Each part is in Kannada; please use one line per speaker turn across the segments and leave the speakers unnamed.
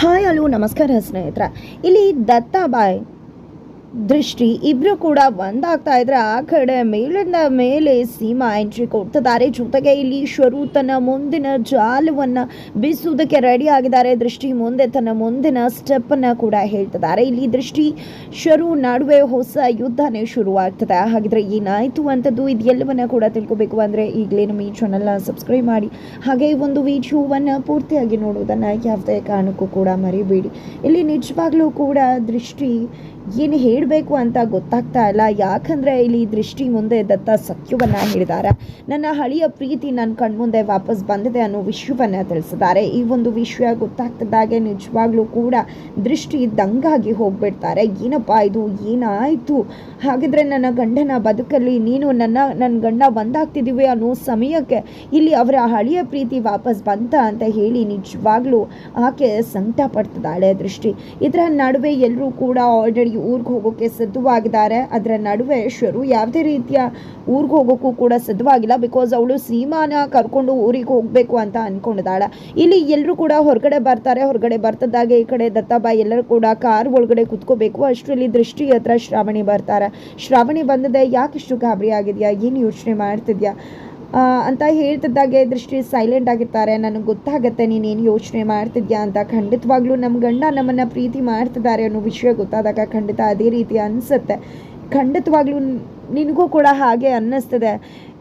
ಹಾಯ್ ಅಲೋ ನಮಸ್ಕಾರ ಸ್ನೇಹಿತರ. ಇಲ್ಲಿ ದತ್ತಾಬಾಯ್ ದೃಷ್ಟಿ ಇಬ್ರು ಕೂಡ ಒಂದಾಗ್ತಾ ಇದ್ರೆ ಆ ಕಡೆ ಮೇಲಿಂದ ಮೇಲೆ ಸೀಮಾ ಎಂಟ್ರಿ ಕೊಡ್ತಿದ್ದಾರೆ. ಜೊತೆಗೆ ಇಲ್ಲಿ ಶರು ತನ್ನ ಮುಂದಿನ ಜಾಲವನ್ನ ಬೀಸುವುದಕ್ಕೆ ರೆಡಿ ಆಗಿದ್ದಾರೆ. ದೃಷ್ಟಿ ಮುಂದೆ ತನ್ನ ಮುಂದಿನ ಸ್ಟೆಪ್ ಅನ್ನ ಕೂಡ ಹೇಳ್ತಿದ್ದಾರೆ. ಇಲ್ಲಿ ದೃಷ್ಟಿ ಶರು ನಡುವೆ ಹೊಸ ಯುದ್ಧನೇ ಶುರುವಾಗ್ತದೆ. ಹಾಗಿದ್ರೆ ಏನಾಯ್ತು ಅಂತದ್ದು ಇದೆಲ್ಲವನ್ನ ಕೂಡ ತಿಳ್ಕೊಬೇಕು ಅಂದ್ರೆ ಈಗಲೇ ನಮ್ಮ ಈ ಚಾನಲ್ನ ಸಬ್ಸ್ಕ್ರೈಬ್ ಮಾಡಿ. ಹಾಗೆ ಈ ಒಂದು ವಿಡಿಯೋವನ್ನ ಪೂರ್ತಿಯಾಗಿ ನೋಡುವುದನ್ನ ಯಾವುದೇ ಕಾರಣಕ್ಕೂ ಕೂಡ ಮರಿಬೇಡಿ. ಇಲ್ಲಿ ನಿಜವಾಗ್ಲೂ ಕೂಡ ದೃಷ್ಟಿ ಏನು ಹೇಳಬೇಕು ಅಂತ ಗೊತ್ತಾಗ್ತಾ ಇಲ್ಲ. ಯಾಕಂದರೆ ಇಲ್ಲಿ ದೃಷ್ಟಿ ಮುಂದೆ ದತ್ತ ಸತ್ಯವನ್ನು ಹೇಳಿದ್ದಾರೆ. ನನ್ನ ಹಳೆಯ ಪ್ರೀತಿ ನನ್ನ ಕಣ್ಮುಂದೆ ವಾಪಸ್ ಬಂದಿದೆ ಅನ್ನೋ ವಿಷಯವನ್ನು ತಿಳಿಸಿದ್ದಾರೆ. ಈ ಒಂದು ವಿಷಯ ಗೊತ್ತಾಗ್ತಿದ್ದಾಗೆ ನಿಜವಾಗ್ಲೂ ಕೂಡ ದೃಷ್ಟಿ ದಂಗಾಗಿ ಹೋಗ್ಬಿಡ್ತಾರೆ. ಏನಪ್ಪ ಇದು? ಏನಾಯಿತು? ಹಾಗಿದ್ರೆ ನನ್ನ ಗಂಡನ ಬದುಕಲ್ಲಿ ನೀನು ನನ್ನ ನನ್ನ ಗಂಡ ಬಂದಾಗ್ತಿದ್ದೀವಿ ಅನ್ನೋ ಸಮಯಕ್ಕೆ ಇಲ್ಲಿ ಅವರ ಹಳೆಯ ಪ್ರೀತಿ ವಾಪಸ್ ಬಂತ ಅಂತ ಹೇಳಿ ನಿಜವಾಗ್ಲೂ ಆಕೆ ಸಂಕಟ ಪಡ್ತಿದ್ದಾಳೆ ದೃಷ್ಟಿ. ಇದರ ನಡುವೆ ಎಲ್ಲರೂ ಕೂಡ ಆಲ್ರೆಡಿ ಊರಿಗೆ ಹೋಗೋಕ್ಕೆ ಸಿದ್ಧವಾಗಿದ್ದಾರೆ. ಅದರ ನಡುವೆ ಶರು ಯಾವುದೇ ರೀತಿಯ ಊರಿಗೆ ಹೋಗೋಕ್ಕೂ ಕೂಡ ಸಿದ್ಧವಾಗಿಲ್ಲ. ಬಿಕಾಸ್ ಅವಳು ಸೀಮಾನ ಕರ್ಕೊಂಡು ಊರಿಗೆ ಹೋಗಬೇಕು ಅಂತ ಅನ್ಕೊಂಡಿದ್ದಾಳೆ. ಇಲ್ಲಿ ಎಲ್ಲರೂ ಕೂಡ ಹೊರಗಡೆ ಬರ್ತಾರೆ. ಹೊರಗಡೆ ಬರ್ತಿದ್ದಾಗೆ ಈ ಕಡೆ ದತ್ತಾಬಾಯಿ ಎಲ್ಲರೂ ಕೂಡ ಕಾರ್ ಒಳಗಡೆ ಕುತ್ಕೋಬೇಕು. ಅಷ್ಟರಲ್ಲಿ ದೃಷ್ಟಿ ಹತ್ರ ಶ್ರಾವಣಿ ಬರ್ತಾರೆ. ಶ್ರಾವಣಿ ಬಂದಿದೆ. ಯಾಕಿಷ್ಟು ಗಾಬರಿ ಆಗಿದೆಯಾ? ಏನು ಯೋಚನೆ ಮಾಡ್ತಿದ್ಯಾ? ಅಂತ ಹೇಳ್ತಿದ್ದಾಗೆ ದೃಷ್ಟಿ ಸೈಲೆಂಟ್ ಆಗಿರ್ತಾರೆ. ನನಗೆ ಗೊತ್ತಾಗತ್ತೆ, ನೀನೇನು ಯೋಚನೆ ಮಾಡ್ತಿದ್ಯಾ ಅಂತ. ಖಂಡಿತವಾಗ್ಲೂ ನಮ್ಮ ಗಂಡ ನಮ್ಮನ್ನು ಪ್ರೀತಿ ಮಾಡ್ತಿದ್ದಾರೆ ಅನ್ನೋ ವಿಷಯ ಗೊತ್ತಾದಾಗ ಖಂಡಿತ ಅದೇ ರೀತಿ ಅನಿಸುತ್ತೆ. ಖಂಡಿತವಾಗ್ಲೂ ನಿನಗೂ ಕೂಡ ಹಾಗೆ ಅನ್ನಿಸ್ತದೆ.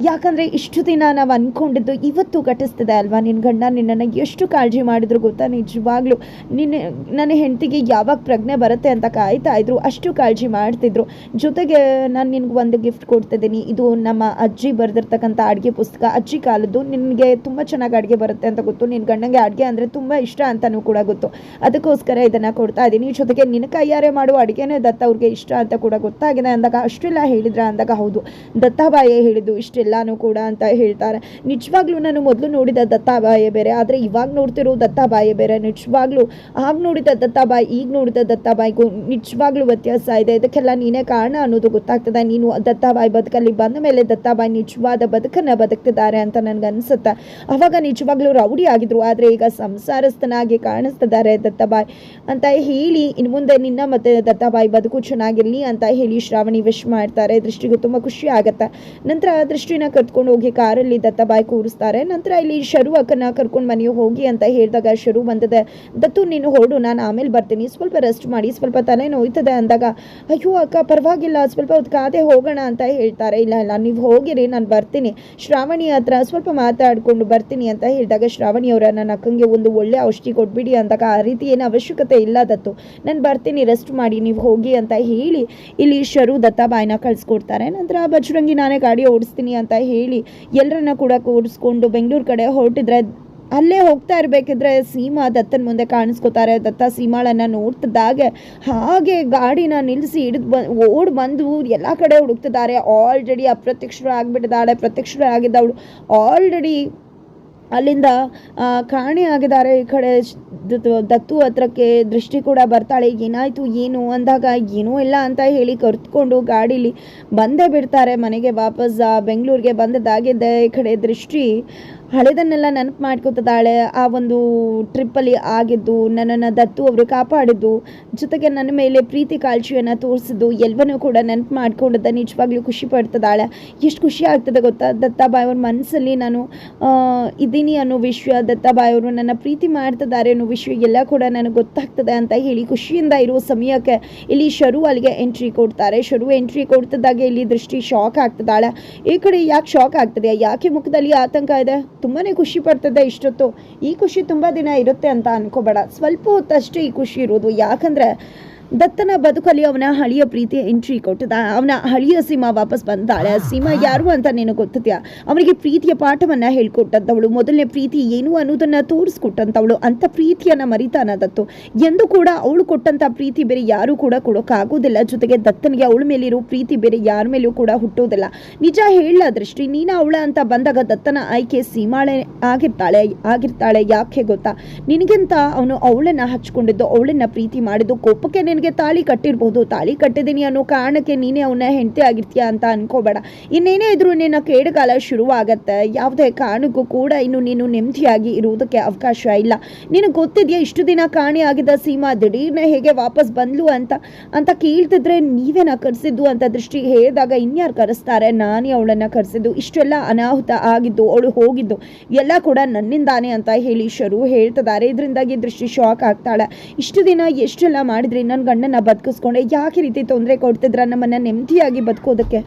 ಯಾಕಂದರೆ ಇಷ್ಟು ದಿನ ನಾವು ಅಂದ್ಕೊಂಡಿದ್ದು ಇವತ್ತು ಘಟಿಸ್ತದೆ ಅಲ್ವಾ? ನಿನ್ನ ಗಂಡ ನಿನ್ನನ್ನು ಎಷ್ಟು ಕಾಳಜಿ ಮಾಡಿದ್ರು ಗೊತ್ತಾ? ನಿಜವಾಗ್ಲೂ ನಿನ್ನ, ನನ್ನ ಹೆಂಡತಿಗೆ ಯಾವಾಗ ಪ್ರಜ್ಞೆ ಬರುತ್ತೆ ಅಂತ ಕಾಯ್ತಾ ಇದ್ರು, ಅಷ್ಟು ಕಾಳಜಿ ಮಾಡ್ತಿದ್ರು. ಜೊತೆಗೆ ನಾನು ನಿನಗೆ ಒಂದು ಗಿಫ್ಟ್ ಕೊಡ್ತಿದ್ದೀನಿ. ಇದು ನಮ್ಮ ಅಜ್ಜಿ ಬರೆದಿರ್ತಕ್ಕಂಥ ಅಡುಗೆ ಪುಸ್ತಕ. ಅಜ್ಜಿ ಕಾಲದ್ದು ನಿನಗೆ ತುಂಬ ಚೆನ್ನಾಗಿ ಅಡುಗೆ ಬರುತ್ತೆ ಅಂತ ಗೊತ್ತು. ನಿನ್ನ ಗಂಡಂಗೆ ಅಡುಗೆ ಅಂದರೆ ತುಂಬ ಇಷ್ಟ ಅಂತಲೂ ಕೂಡ ಗೊತ್ತು. ಅದಕ್ಕೋಸ್ಕರ ಇದನ್ನು ಕೊಡ್ತಾ ಇದ್ದೀನಿ ಜೊತೆಗೆ ನಿನ್ನ ಕೈಯಾರೆ ಮಾಡುವ ಅಡುಗೆನೇ ದತ್ತ ಅವ್ರಿಗೆ ಇಷ್ಟ ಅಂತ ಕೂಡ ಗೊತ್ತಾಗಿದೆ ಅಂದಾಗ ಅಷ್ಟೆಲ್ಲ ಹೇಳಿದ್ರ ಅಂದಾಗ ಹೌದು. ದತ್ತಾಬಾಯೇ ಹೇಳಿದ್ದು ಇಷ್ಟೆಲ್ಲಾನು ಕೂಡ ಅಂತ ಹೇಳ್ತಾರೆ. ನಿಜವಾಗ್ಲೂ ನಾನು ಮೊದಲು ನೋಡಿದ ದತ್ತಾಬಾಯೇ ಬೇರೆ, ಆದರೆ ಇವಾಗ ನೋಡ್ತಿರೋ ದತ್ತಾಬಾಯೇ ಬೇರೆ. ನಿಜವಾಗ್ಲೂ ಆಗ ನೋಡಿದ ದತ್ತಾಬಾಯಿ, ಈಗ ನೋಡಿದ ದತ್ತಾಬಾಯಿಗೂ ನಿಜವಾಗ್ಲೂ ವ್ಯತ್ಯಾಸ ಇದೆ. ಇದಕ್ಕೆಲ್ಲ ನೀನೇ ಕಾರಣ ಅನ್ನೋದು ಗೊತ್ತಾಗ್ತದೆ. ನೀನು ದತ್ತಾಬಾಯಿ ಬದುಕಲ್ಲಿ ಬಂದ ಮೇಲೆ ದತ್ತಾಬಾಯಿ ನಿಜವಾದ ಬದುಕನ್ನು ಬದುಕ್ತಿದ್ದಾರೆ ಅಂತ ನನಗೆ ಅನಿಸುತ್ತೆ ಅವಾಗ ನಿಜವಾಗ್ಲೂ ರೌಡಿ ಆಗಿದ್ರು, ಆದರೆ ಈಗ ಸಂಸಾರಸ್ಥನಾಗಿ ಕಾಣಿಸ್ತಿದ್ದಾರೆ ದತ್ತಾಬಾಯಿ ಅಂತ ಹೇಳಿ ಇನ್ನು ಮುಂದೆ ನಿನ್ನ ಮತ್ತೆ ದತ್ತಾಬಾಯಿ ಬದುಕು ಚೆನ್ನಾಗಿರಲಿ ಅಂತ ಹೇಳಿ ಶ್ರಾವಣಿ ವಿಶ್ ಮಾಡ್ತಾರೆ. ದೃಷ್ಟಿಗೂ ತುಂಬ ಖುಷಿ ಆಗುತ್ತೆ? ನಂತರ ದೃಷ್ಟಿನ ಕರ್ಕೊಂಡು ಹೋಗಿ ಕಾರಲ್ಲಿ ದತ್ತಾಬಾಯಿ ಕೂರಿಸ್ತಾರೆ. ನಂತರ ಇಲ್ಲಿ ಶರು ಅಕ್ಕನ ಕರ್ಕೊಂಡು ಮನೆಯು ಹೋಗಿ ಅಂತ ಹೇಳಿದಾಗ ಶರು ಬಂದದೆ, ದತ್ತು, ನೀನು ಹೊರಡು, ನಾನು ಆಮೇಲೆ ಬರ್ತೀನಿ. ಸ್ವಲ್ಪ ರೆಸ್ಟ್ ಮಾಡಿ, ಸ್ವಲ್ಪ ತಲೆ ನೋಯ್ತದೆ ಅಂದಾಗ, ಅಯ್ಯೋ ಅಕ್ಕ, ಪರವಾಗಿಲ್ಲ, ಸ್ವಲ್ಪ ಹೊತ್ತು ಕಾದೆ ಹೋಗೋಣ ಅಂತ ಹೇಳ್ತಾರೆ. ಇಲ್ಲ ಇಲ್ಲ, ನೀವು ಹೋಗಿರಿ, ನಾನು ಬರ್ತೀನಿ. ಶ್ರಾವಣಿ ಹತ್ರ ಸ್ವಲ್ಪ ಮಾತಾಡ್ಕೊಂಡು ಬರ್ತೀನಿ ಅಂತ ಹೇಳಿದಾಗ ಶ್ರಾವಣಿ ಅವರ ನನ್ನ ಅಕ್ಕಂಗೆ ಒಂದು ಒಳ್ಳೆ ಔಷಧಿ ಕೊಟ್ಬಿಡಿ ಅಂದಾಗ ಆ ರೀತಿ ಏನು ಅವಶ್ಯಕತೆ ಇಲ್ಲ, ದತ್ತು. ನಾನು ಬರ್ತೀನಿ ರೆಸ್ಟ್ ಮಾಡಿ, ನೀವು ಹೋಗಿ ಅಂತ ಹೇಳಿ ಇಲ್ಲಿ ಶರು ದತ್ತಾಬಾಯಿನ ಕಳಿಸ್ಕೊಡ್ತಾರೆ ನಂತರ ಬಜರಂಗಿ ನಾನೇ ಗಾಡಿ ಓಡಿಸ್ತೀನಿ ಅಂತ ಹೇಳಿ ಎಲ್ಲರನ್ನ ಕೂಡ ಕೂಡಿಸ್ಕೊಂಡು ಬೆಂಗಳೂರು ಕಡೆ ಹೊರಟಿದ್ರೆ, ಅಲ್ಲೇ ಹೋಗ್ತಾ ಇರಬೇಕಿದ್ರೆ ಸೀಮಾ ದತ್ತನ ಮುಂದೆ ಕಾಣಿಸ್ಕೋತಾರೆ. ದತ್ತ ಸೀಮಾಳನ್ನು ನೋಡ್ತಿದ್ದಾಗೆ. ಹಾಗೆ ಗಾಡಿನ ನಿಲ್ಲಿಸಿ ಹಿಡಿದು ಬ, ಓಡ್ ಬಂದು ಎಲ್ಲ ಕಡೆ ಹುಡುಕ್ತಿದ್ದಾರೆ. ಆಲ್ರೆಡಿ ಅಪ್ರತ್ಯಕ್ಷರು ಆಗಿಬಿಟ್ಟಿದ್ದಾಳೆ ಪ್ರತ್ಯಕ್ಷರು ಆಗಿದ್ದವಳು ಆಲ್ರೆಡಿ ಅಲ್ಲಿಂದ ಕಾಣಿಯಾಗಿದ್ದಾರೆ ಈ ಕಡೆ ದತ್ತು ಹತ್ರಕ್ಕೆ ದೃಷ್ಟಿ ಕೂಡ ಬರ್ತಾಳೆ. ಏನಾಯಿತು, ಏನು ಅಂದಾಗ ಏನೂ ಇಲ್ಲ ಅಂತ ಹೇಳಿ ಕರ್ತ್ಕೊಂಡು ಗಾಡೀಲಿ ಬಂದೇ ಬಿಡ್ತಾರೆ ಮನೆಗೆ ವಾಪಸ್. ಬೆಂಗಳೂರಿಗೆ ಬಂದದ್ದಾಗಿದೆ. ಈ ಕಡೆ ದೃಷ್ಟಿ ಹಳೆದನ್ನೆಲ್ಲ ನೆನಪು ಮಾಡ್ಕೊತಿದ್ದಾಳೆ ಆ ಒಂದು ಟ್ರಿಪ್ಪಲ್ಲಿ ಆಗಿದ್ದು, ನನ್ನನ್ನು ದತ್ತು ಅವರು ಕಾಪಾಡಿದ್ದು, ಜೊತೆಗೆ ನನ್ನ ಮೇಲೆ ಪ್ರೀತಿ ಕಾಳಜಿಯನ್ನು ತೋರಿಸಿದ್ದು, ಎಲ್ಲವನ್ನೂ ಕೂಡ ನೆನಪು ಮಾಡ್ಕೊಂಡಿದ್ದ ನಿಜವಾಗ್ಲೂ ಖುಷಿ ಪಡ್ತಿದ್ದಾಳೆ ಎಷ್ಟು ಖುಷಿ ಆಗ್ತದೆ ಗೊತ್ತಾ? ದತ್ತಾಬಾಯಿ ಅವ್ರ ಮನಸ್ಸಲ್ಲಿ ನಾನು ಇದ್ದೀನಿ ಅನ್ನೋ ವಿಷಯ ದತ್ತಾಬಾಯಿ ಅವರು ನನ್ನ ಪ್ರೀತಿ ಮಾಡ್ತಿದ್ದಾರೆ ಅನ್ನೋ ವಿಷಯ ಎಲ್ಲ ಕೂಡ ನನಗೆ ಗೊತ್ತಾಗ್ತದೆ ಅಂತ ಹೇಳಿ ಖುಷಿಯಿಂದ ಇರುವ ಸಮಯಕ್ಕೆ ಇಲ್ಲಿ ಶರು ಅಲ್ಲಿಗೆ ಎಂಟ್ರಿ ಕೊಡ್ತಾರೆ. ಶರು ಎಂಟ್ರಿ ಕೊಡ್ತಿದ್ದಾಗೆ ಇಲ್ಲಿ ದೃಷ್ಟಿ ಶಾಕ್ ಆಗ್ತದಾಳೆ. ಈ ಕಡೆ ಯಾಕೆ ಶಾಕ್ ಆಗ್ತದೆ? ಯಾಕೆ ಮುಖದಲ್ಲಿ ಆತಂಕ ಇದೆ? ತುಂಬಾ ಖುಷಿ ಪಡ್ತದೆ ಇಷ್ಟೊತ್ತು. ಈ ಖುಷಿ ತುಂಬ ದಿನ ಇರುತ್ತೆ ಅಂತ ಅನ್ಕೋಬೇಡ. ಸ್ವಲ್ಪ ಹೊತ್ತಷ್ಟೇ ಈ ಖುಷಿ ಇರೋದು. ಯಾಕಂದರೆ ದತ್ತನ ಬದುಕಲ್ಲಿ ಅವನ ಹಳಿಯ ಪ್ರೀತಿ ಎಂಟ್ರಿ ಕೊಟ್ಟದ ಅವನ ಹಳಿಯ ಸೀಮಾ ವಾಪಸ್ ಬಂದಾಳೆ. ಸೀಮಾ ಯಾರು ಅಂತ ನೀನು ಗೊತ್ತಿದ್ಯಾ? ಅವನಿಗೆ ಪ್ರೀತಿಯ ಪಾಠವನ್ನ ಹೇಳ್ಕೊಟ್ಟಂತವಳು ಮೊದಲನೇ ಪ್ರೀತಿ ಏನು ಅನ್ನೋದನ್ನ ತೋರಿಸ್ಕೊಟ್ಟಂತವಳು ಅಂತ ಪ್ರೀತಿಯನ್ನ ಮರಿತಾನ ದತ್ತು. ಎಂದು ಕೂಡ ಅವಳು ಕೊಟ್ಟಂತ ಪ್ರೀತಿ ಬೇರೆ ಯಾರು ಕೂಡ ಕೊಡೋಕ್ಕಾಗೋದಿಲ್ಲ. ಜೊತೆಗೆ ದತ್ತನಿಗೆ ಅವಳ ಮೇಲಿರೋ ಪ್ರೀತಿ ಬೇರೆ ಯಾರ ಮೇಲೂ ಕೂಡ ಹುಟ್ಟೋದಿಲ್ಲ. ನಿಜ ಹೇಳ ದೃಷ್ಟಿ ನೀನ ಅವಳ ಅಂತ ಬಂದಾಗ ದತ್ತನ ಆಯ್ಕೆ ಸೀಮಾಳೆ ಆಗಿರ್ತಾಳೆ ಆಗಿರ್ತಾಳೆ ಯಾಕೆ ಗೊತ್ತಾ? ನಿನಗಿಂತ ಅವನು ಅವಳನ್ನ ಹಚ್ಕೊಂಡಿದ್ದು ಅವಳನ್ನ ಪ್ರೀತಿ ಮಾಡಿದ್ದು ಕೋಪಕ್ಕೆ ಅವನಿಗೆ ತಾಳಿ ಕಟ್ಟಿರ್ಬೋದು. ತಾಳಿ ಕಟ್ಟಿದ್ದೀನಿ ಅನ್ನೋ ಕಾರಣಕ್ಕೆ ನೀನೇ ಅವನ ಹೆಂಡತಿ ಆಗಿರ್ತೀಯ ಅಂತ ಅನ್ಕೋಬೇಡ. ಇನ್ನೇನೇ ಇದ್ರೂ ನಿನ್ನ ಕೇಡುಗಾಲ ಶುರುವಾಗತ್ತೆ. ಯಾವುದೇ ಕಾರಣಕ್ಕೂ ಕೂಡ ಇನ್ನು ನೀನು ನೆಮ್ಮದಿಯಾಗಿ ಇರುವುದಕ್ಕೆ ಅವಕಾಶ ಇಲ್ಲ. ನಿನಗೆ ಗೊತ್ತಿದೆಯಾ, ಇಷ್ಟು ದಿನ ಕಾಣೆಯಾಗಿದ್ದ ಸೀಮಾ ದಿಢೀರ್ನ ಹೇಗೆ ವಾಪಸ್ ಬಂದ್ಲು ಅಂತ? ಅಂತ ಕೇಳ್ತಿದ್ರೆ ನೀವೇನ ಕರೆಸಿದ್ದು ಅಂತ ದೃಷ್ಟಿ ಹೇಳಿದಾಗ ಇನ್ಯಾರು ಕರೆಸ್ತಾರೆ? ನಾನೇ ಅವಳನ್ನ ಕರೆಸಿದ್ದು. ಇಷ್ಟೆಲ್ಲ ಅನಾಹುತ ಆಗಿದ್ದು, ಅವಳು ಹೋಗಿದ್ದು. ಎಲ್ಲ ಕೂಡ ನನ್ನಿಂದಾನೆ ಅಂತ ಹೇಳಿ ಶರು ಹೇಳ್ತಿದ್ದಾರೆ. ಇದರಿಂದಾಗಿ ದೃಷ್ಟಿ ಶಾಕ್ ಆಗ್ತಾಳೆ. ಇಷ್ಟು ದಿನ ಎಷ್ಟೆಲ್ಲ ಮಾಡಿದ್ರಿ? ನನ್ನ ಗಂಡನ ಬದುಕಿಸ್ಕೊಂಡೆ. ಯಾಕೆ ರೀತಿ ತೊಂದರೆ ಕೊಡ್ತಿದ್ರ ನಮ್ಮನ್ನ ನೆಮ್ಮದಿಯಾಗಿ ಬದುಕೋದಕ್ಕೆ?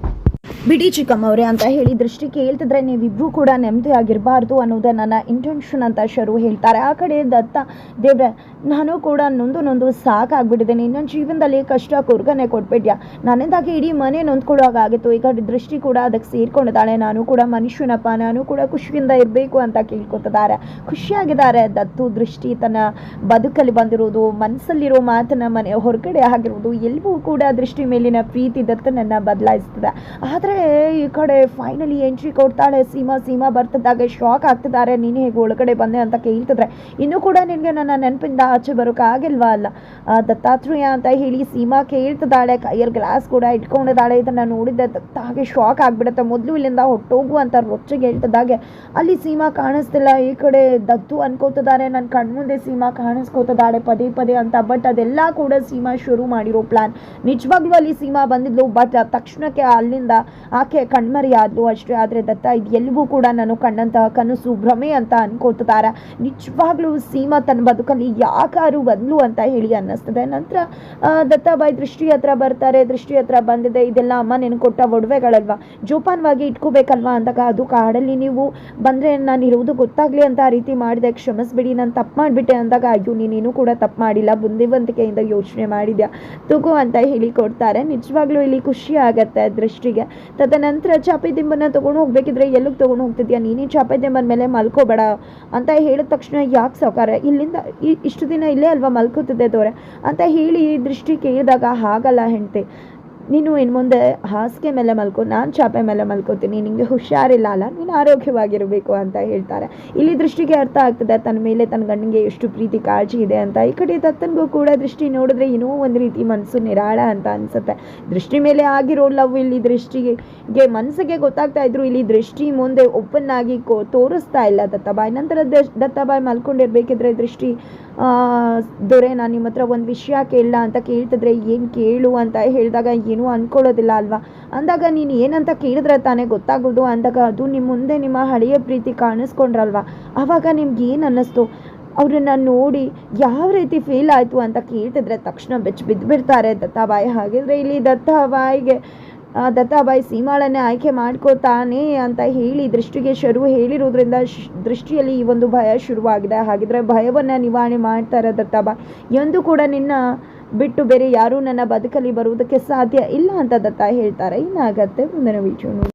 ಬಿಡಿ ಚಿಕ್ಕಮ್ಮವ್ರೆ ಅಂತ ಹೇಳಿ ದೃಷ್ಟಿ ಕೇಳ್ತಿದ್ರೆ ನೀವಿಬ್ರು ಕೂಡ ನೆಮ್ಮದಿ ಆಗಿರಬಾರ್ದು ಅನ್ನೋದೇ ನನ್ನ ಇಂಟೆನ್ಷನ್ ಅಂತ ಶರು ಹೇಳ್ತಾರೆ. ಆ ಕಡೆ ದತ್ತ, ದೇವ್ರೆ, ನಾನು ಕೂಡ ನೊಂದು ನೊಂದು ಸಾಕಾಗ್ಬಿಟ್ಟಿದ್ದೀನಿ. ಇನ್ನೊಂದು ಜೀವನದಲ್ಲಿ ಕಷ್ಟ, ಕುರ್ಗನೆ ಕೊಟ್ಬಿಟ್ಯಾ? ನನ್ನಿಂದಾಗಿ ಇಡೀ ಮನೆ ನೊಂದ್ಕೊಳ್ಳೋಗಾಗಿತ್ತು ಈಗ ದೃಷ್ಟಿ ಕೂಡ ಅದಕ್ಕೆ ಸೇರ್ಕೊಂಡಿದ್ದಾಳೆ. ನಾನು ಕೂಡ ಮನುಷ್ಯನಪ್ಪ, ನಾನು ಕೂಡ ಖುಷಿಯಿಂದ ಇರಬೇಕು ಅಂತ ಕೇಳ್ಕೊತಿದ್ದಾರೆ. ಖುಷಿಯಾಗಿದ್ದಾರೆ ದತ್ತು, ದೃಷ್ಟಿ, ತನ್ನ ಬದುಕಲ್ಲಿ ಬಂದಿರೋದು ಮನಸ್ಸಲ್ಲಿರೋ ಮಾತನ್ನ ಮನೆ ಹೊರಗಡೆ ಆಗಿರೋದು, ಎಲ್ಲವೂ ಕೂಡ ದೃಷ್ಟಿ ಮೇಲಿನ ಪ್ರೀತಿ ದತ್ತನನ್ನ ಬದಲಾಯಿಸ್ತದೆ. ಆದರೆ ಈ ಕಡೆ ಫೈನಲಿ ಎಂಟ್ರಿ ಕೊಡ್ತಾಳೆ. ಸೀಮಾ ಸೀಮಾ ಬರ್ತಿದ್ದಾಗ ಶಾಕ್ ಆಗ್ತಿದ್ದಾರೆ. ನೀನು ಹೇಗೆ ಒಳಗಡೆ ಬಂದೆ ಅಂತ ಕೇಳ್ತಿದ್ರೆ ಇನ್ನೂ ಕೂಡ ನಿನಗೆ ನನ್ನ ನೆನಪಿಂದ ಆಚೆ ಬರೋಕ್ಕಾಗಿಲ್ವಾ ಅಲ್ಲ? ದತ್ತಾತ್ರೇಯ ಅಂತ ಹೇಳಿ ಸೀಮಾ ಕೇಳ್ತಿದ್ದಾಳೆ. ಕೈಯಲ್ಲಿ ಗ್ಲಾಸ್ ಕೂಡ ಇಟ್ಕೊಂಡಿದ್ದಾಳೆ. ಇದನ್ನು ನೋಡಿದ್ದೆ ದತ್ತಾಗೆ ಶಾಕ್ ಆಗ್ಬಿಡುತ್ತೆ. ಮೊದಲು ಇಲ್ಲಿಂದ ಹೊಟ್ಟೋಗು ಅಂತ ರೊಚ್ಚಿಗೆ ಹೇಳ್ತಿದ್ದಾಗೆ. ಅಲ್ಲಿ ಸೀಮಾ ಕಾಣಿಸ್ತಿಲ್ಲ. ಈ ಕಡೆ ದತ್ತು ಅನ್ಕೋತಿದ್ದಾರೆ. ನನ್ನ ಕಣ್ಮುಂದೆ ಸೀಮಾ ಕಾಣಿಸ್ಕೋತಿದ್ದಾಳೆ ಪದೇ ಪದೇ ಅಂತ. ಬಟ್ ಅದೆಲ್ಲ ಕೂಡ ಸೀಮಾ ಶುರು ಮಾಡಿರೋ ಪ್ಲಾನ್ ನಿಜವಾಗ್ಲೂ ಅಲ್ಲಿ ಸೀಮಾ ಬಂದಿದ್ಲು. ಬಟ್ ತಕ್ಷಣಕ್ಕೆ ಅಲ್ಲಿಂದ ಆಕೆ ಕಣ್ಮರಿ ಆದ್ಲು ಅಷ್ಟೇ, ಆದರೆ ದತ್ತ ಇದು ಎಲ್ಲಿಗೂ ಕೂಡ ನಾನು ಕಣ್ಣಂತಹ ಕನಸು, ಭ್ರಮೆ ಅಂತ ಅನ್ಕೋತಾರ ನಿಜವಾಗ್ಲೂ ಸೀಮಾ ತನ್ನ ಬದುಕಲ್ಲಿ ಯಾಕಾರು ಬಂದ್ಲು ಅಂತ ಹೇಳಿ ಅನ್ನಿಸ್ತದೆ. ನಂತರ ದತ್ತ ದತ್ತಾಬಾಯಿ ದೃಷ್ಟಿ ಹತ್ರ ಬರ್ತಾರೆ, ದೃಷ್ಟಿ ಹತ್ರ ಬಂದಿದೆ, ಇದೆಲ್ಲ ಅಮ್ಮ ನೆನ್ ಕೊಟ್ಟ ಒಡವೆಗಳಲ್ವಾ? ಜೋಪಾನವಾಗಿ ಇಟ್ಕೋಬೇಕಲ್ವಾ ಅಂದಾಗ ಅದು ಕಾಡಲ್ಲಿ ನೀವು ಬಂದರೆ ನಾನು ಇರುವುದು ಗೊತ್ತಾಗ್ಲಿ ಅಂತ ಆ ರೀತಿ ಮಾಡಿದೆ. ಕ್ಷಮಿಸ್ಬಿಡಿ, ನಾನು ತಪ್ಪು ಮಾಡಿಬಿಟ್ಟೆ ಅಂದಾಗ, ಅಯ್ಯೋ, ನೀನೇನು ಕೂಡ ತಪ್ಪು ಮಾಡಿಲ್ಲ, ಬುದ್ಧಿವಂತಿಕೆಯಿಂದ ಯೋಚನೆ ಮಾಡಿದ್ಯಾ? ತಗೋ ಅಂತ ಹೇಳಿ ಕೊಡ್ತಾರೆ ನಿಜವಾಗ್ಲೂ ಇಲ್ಲಿ ಖುಷಿ ಆಗತ್ತೆ ದೃಷ್ಟಿಗೆ. ತದನಂತರ ಚಾಪೆ ದಿಂಬನ್ನ ತೊಗೊಂಡು ಹೋಗ್ಬೇಕಿದ್ರೆ ಎಲ್ಲಿಗೆ ತೊಗೊಂಡು ಹೋಗ್ತಿದ್ಯಾ? ನೀನೇ ಚಾಪೆ ದಿಂಬನ ಮೇಲೆ ಮಲ್ಕೋಬೇಡ ಅಂತ ಹೇಳಿದ ತಕ್ಷಣ ಯಾಕೆ ಸಾವುಕಾರ? ಇಲ್ಲಿಂದ ಇಷ್ಟು ದಿನ ಇಲ್ಲೇ ಅಲ್ವಾ ಮಲ್ಕೋತಿದ್ದೆ ತೋರೆ? ಅಂತ ಹೇಳಿ ದೃಷ್ಟಿ ಕೇಳಿದಾಗ ಹಾಗಲ್ಲ ಹೆಂಡ್ತಿ. ನೀನು ಇನ್ನು ಮುಂದೆ ಹಾಸಿಗೆ ಮೇಲೆ ಮಲ್ಕೊ, ನಾನು ಚಾಪೆ ಮೇಲೆ ಮಲ್ಕೋತೀನಿ ನಿನಗೆ ಹುಷಾರಿಲ್ಲ ಅಲ್ಲ, ನೀನು ಆರೋಗ್ಯವಾಗಿರಬೇಕು ಅಂತ ಹೇಳ್ತಾರೆ. ಇಲ್ಲಿ ದೃಷ್ಟಿಗೆ ಅರ್ಥ ಆಗ್ತದೆ, ತನ್ನ ಮೇಲೆ ತನ್ನ ಗಂಡನಿಗೆ ಎಷ್ಟು ಪ್ರೀತಿ, ಕಾಳಜಿ ಇದೆ ಅಂತ. ಈ ಕಡೆ ತತ್ತನಿಗೂ ಕೂಡ ದೃಷ್ಟಿ ನೋಡಿದ್ರೆ ಏನೋ ಒಂದು ರೀತಿ ಮನಸ್ಸು ನಿರಾಳ ಅಂತ ಅನ್ಸುತ್ತೆ. ದೃಷ್ಟಿ ಮೇಲೆ ಆಗಿರೋ ಲವ್ ಇಲ್ಲಿ ದೃಷ್ಟಿಗೆ ಮನಸ್ಸಿಗೆ ಗೊತ್ತಾಗ್ತಾ ಇದ್ರು ಇಲ್ಲಿ ದೃಷ್ಟಿ ಮುಂದೆ ಓಪನ್ ಆಗಿ ಕೋ, ತೋರಿಸ್ತಾ ಇಲ್ಲ ದತ್ತಾಬಾಯಿ. ನಂತರ ದತ್ತಾಬಾಯಿ ಮಲ್ಕೊಂಡಿರ್ಬೇಕಿದ್ರೆ ದೃಷ್ಟಿ ದೊರೆ, ನಾನು ನಿಮ್ಮ ಹತ್ರ ಒಂದು ವಿಷಯ ಕೇಳಲ್ಲ ಅಂತ ಕೇಳ್ತಿದ್ರೆ ಏನು ಕೇಳು? ಅಂತ ಹೇಳಿದಾಗ ಏನೂ ಅಂದ್ಕೊಳ್ಳೋದಿಲ್ಲ ಅಲ್ವಾ? ಅಂದಾಗ ನೀನು ಏನಂತ ಕೇಳಿದ್ರೆ ತಾನೇ ಗೊತ್ತಾಗೋದು. ಅಂದಾಗ ಅದು ನಿಮ್ಮ ಮುಂದೆ ನಿಮ್ಮ ಹಳೆಯ ಪ್ರೀತಿ ಕಾಣಿಸ್ಕೊಂಡ್ರಲ್ವಾ? ಆವಾಗ ನಿಮ್ಗೆ ಏನು ಅನ್ನಿಸ್ತು? ಅವ್ರನ್ನ ನೋಡಿ ಯಾವ ರೀತಿ ಫೀಲ್ ಆಯಿತು ಅಂತ ಕೇಳ್ತಿದ್ರೆ ತಕ್ಷಣ ಬೆಚ್ಚ ಬಿದ್ದುಬಿಡ್ತಾರೆ ದತ್ತಾಬಾಯಿ. ಹಾಗಿದ್ರೆ ಇಲ್ಲಿ ದತ್ತಾಬಾಯಿಗೆ ದತ್ತಾಬಾಯಿ ಸೀಮಾಳನ್ನೇ ಆಯ್ಕೆ ಮಾಡ್ಕೋತಾನೆ ಅಂತ ಹೇಳಿ ದೃಷ್ಟಿಗೆ ಶರು ಹೇಳಿರೋದ್ರಿಂದ ದೃಷ್ಟಿಯಲ್ಲಿ ಈ ಒಂದು ಭಯ ಶುರುವಾಗಿದೆ. ಹಾಗಿದ್ರೆ ಭಯವನ್ನು ನಿವಾರಣೆ ಮಾಡ್ತಾರೆ ದತ್ತಾಬಾಯಿ. ಎಂದು ಕೂಡ ನಿನ್ನ ಬಿಟ್ಟು ಬೇರೆ ಯಾರೂ ನನ್ನ ಬದುಕಲ್ಲಿ ಬರುವುದಕ್ಕೆ ಸಾಧ್ಯ ಇಲ್ಲ ಅಂತ ದತ್ತ ಹೇಳ್ತಾರೆ. ಇನ್ನಾಗತ್ತೆ ಮುಂದಿನ ವಿಡಿಯೋ